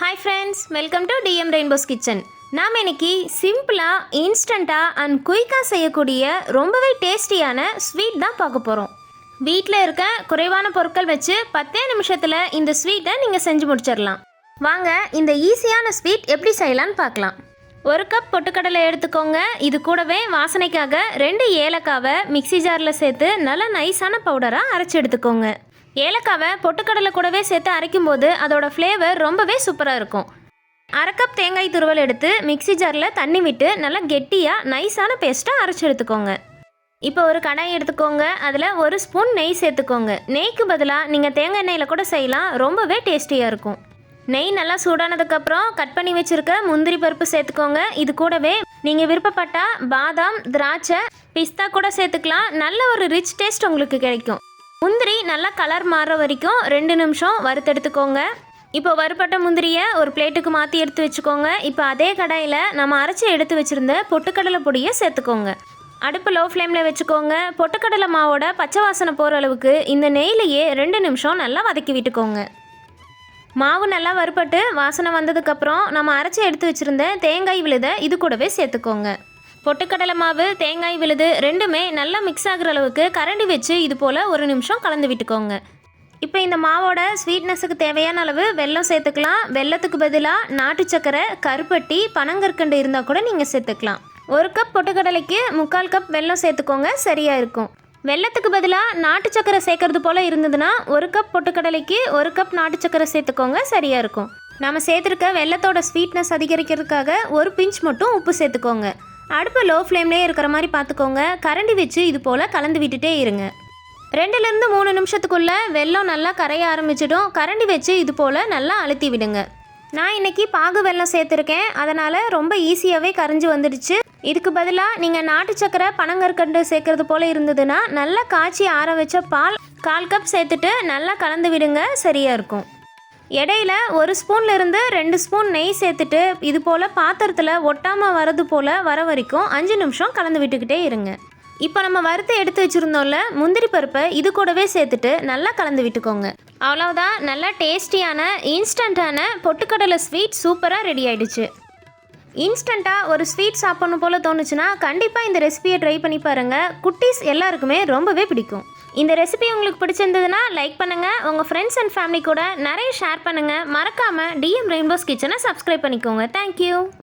Hi friends welcome to TM rainbow's kitchen நாம் இன்றைக்கி சிம்பிளாக இன்ஸ்டண்ட்டாக அண்ட் குயிக்காக செய்யக்கூடிய ரொம்பவே டேஸ்டியான ஸ்வீட் தான் பார்க்க போகிறோம் வீட்டில் இருக்க குறைவான பொருட்கள் வச்சு பத்தே நிமிஷத்தில் இந்த ஸ்வீட்டை நீங்கள் செஞ்சு முடிச்சிடலாம் வாங்க இந்த ஈஸியான ஸ்வீட் எப்படி செய்யலான்னு பார்க்கலாம். ஒரு கப் பொட்டுக்கடலை எடுத்துக்கோங்க. இது கூடவே வாசனைக்காக ரெண்டு ஏலக்காவை மிக்ஸி ஜாரில் சேர்த்து நல்லா நைஸான பவுடராக அரைச்சி எடுத்துக்கோங்க. ஏலக்காவை பொட்டுக்கடலை கூடவே சேர்த்து அரைக்கும்போது அதோட ஃப்ளேவர் ரொம்பவே சூப்பராக இருக்கும். அரை கப் தேங்காய் துருவல் எடுத்து மிக்ஸி ஜாரில் தண்ணி விட்டு நல்லா கெட்டியாக நைஸான பேஸ்ட்டாக அரைச்சி எடுத்துக்கோங்க. இப்போ ஒரு கடாய் எடுத்துக்கோங்க. அதில் ஒரு ஸ்பூன் நெய் சேர்த்துக்கோங்க. நெய்க்கு பதிலாக நீங்கள் தேங்காய் எண்ணெயில் கூட செய்யலாம். ரொம்பவே டேஸ்டியாக இருக்கும். நெய் நல்லா சூடானதுக்கப்புறம் கட் பண்ணி வச்சுருக்க முந்திரி பருப்பு சேர்த்துக்கோங்க. இது கூடவே நீங்கள் விருப்பப்பட்டால் பாதாம் திராட்சை பிஸ்தா கூட சேர்த்துக்கலாம். நல்ல ஒரு ரிச் டேஸ்ட் உங்களுக்கு கிடைக்கும். முந்திரி நல்லா கலர் மாறுற வரைக்கும் ரெண்டு நிமிஷம் வறுத்தெடுத்துக்கோங்க. இப்போ வறுப்பட்ட முந்திரியை ஒரு பிளேட்டுக்கு மாற்றி எடுத்து வச்சுக்கோங்க. இப்போ அதே கடாயில் நம்ம அரைச்சி எடுத்து வச்சுருந்த பொட்டுக்கடலை பொடியை சேர்த்துக்கோங்க. அடுப்பு லோ ஃப்ளேமில் வச்சுக்கோங்க. பொட்டுக்கடலை மாவோட பச்சை வாசனை போகிற அளவுக்கு இந்த நெய்லையே ரெண்டு நிமிஷம் நல்லா வதக்கி விட்டுக்கோங்க. மாவு நல்லா வறுபட்டு வாசனை வந்ததுக்கப்புறம் நம்ம அரைச்சி எடுத்து வச்சுருந்த தேங்காய் விழுதை இது கூடவே சேர்த்துக்கோங்க. பொட்டுக்கடலை மாவு தேங்காய் விழுது ரெண்டுமே நல்லா மிக்ஸ் ஆகுற அளவுக்கு கரண்டி வச்சு இது போல் ஒரு நிமிஷம் கலந்து விட்டுக்கோங்க. இப்போ இந்த மாவோட ஸ்வீட்னஸுக்கு தேவையான அளவு வெல்லம் சேர்த்துக்கலாம். வெல்லத்துக்கு பதிலாக நாட்டு சக்கரை கருப்பட்டி பனங்கற்கண்டு இருந்தால் கூட நீங்கள் சேர்த்துக்கலாம். ஒரு கப் பொட்டுக்கடலைக்கு முக்கால் கப் வெல்லம் சேர்த்துக்கோங்க சரியாக இருக்கும். வெல்லத்துக்கு பதிலாக நாட்டு சக்கரை சேர்க்கறது போல் இருந்ததுன்னா ஒரு கப் பொட்டுக்கடலைக்கு ஒரு கப் நாட்டு சக்கரை சேர்த்துக்கோங்க சரியாக இருக்கும். நம்ம சேர்த்துருக்க வெள்ளத்தோட ஸ்வீட்னஸ் அதிகரிக்கிறதுக்காக ஒரு பிஞ்ச் மட்டும் உப்பு சேர்த்துக்கோங்க. அடுப்பு லோ ஃப்ளேம்லேயே இருக்கிற மாதிரி பார்த்துக்கோங்க. கரண்டி வச்சு இது போல் கலந்து விட்டுட்டே இருங்க. ரெண்டுலேருந்து மூணு நிமிஷத்துக்குள்ளே வெல்லம் நல்லா கரைய ஆரம்பிச்சிடும். கரண்டி வச்சு இது போல் நல்லா அழுத்தி விடுங்க. நான் இன்னைக்கு பாகு வெல்லம் சேர்த்துருக்கேன். அதனால் ரொம்ப ஈஸியாகவே கரைஞ்சி வந்துடுச்சு. இதுக்கு பதிலாக நீங்கள் நாட்டு சக்கரை பனங்கற்கண்டு சேர்க்கறது போல் இருந்ததுன்னா நல்லா காய்ச்சி ஆற வச்ச பால் கால் கப் சேர்த்துட்டு நல்லா கலந்து விடுங்க. சரியாக இருக்கும். இடையில ஒரு ஸ்பூன்லேருந்து ரெண்டு ஸ்பூன் நெய் சேர்த்துட்டு இது போல் பாத்திரத்தில் ஒட்டாமல் வரது போல் வர வரைக்கும் அஞ்சு நிமிஷம் கலந்து விட்டுக்கிட்டே இருங்க. இப்போ நம்ம வறுத்து எடுத்து வச்சுருந்தோம்ல முந்திரி பருப்பை இது கூடவே சேர்த்துட்டு நல்லா கலந்து விட்டுக்கோங்க. அவ்வளோதான் நல்லா டேஸ்டியான இன்ஸ்டண்ட்டான பொட்டுக்கடலை ஸ்வீட் சூப்பராக ரெடி ஆயிடுச்சு. இன்ஸ்டண்ட்டாக ஒரு ஸ்வீட் சாப்பிடணும் போல் தோணுச்சுன்னா கண்டிப்பாக இந்த ரெசிபியை ட்ரை பண்ணி பாருங்கள் குட்டீஸ் எல்லாருக்குமே ரொம்பவே பிடிக்கும். இந்த ரெசிபி உங்களுக்கு பிடிச்சிருந்ததுன்னா லைக் பண்ணுங்கள் உங்கள் ஃப்ரெண்ட்ஸ் அண்ட் ஃபேமிலி கூட நிறைய ஷேர் பண்ணுங்கள் மறக்காமல் டிஎம் ரெயின்போஸ் கிச்சனை சப்ஸ்கிரைப் பண்ணிக்கோங்க. Thank you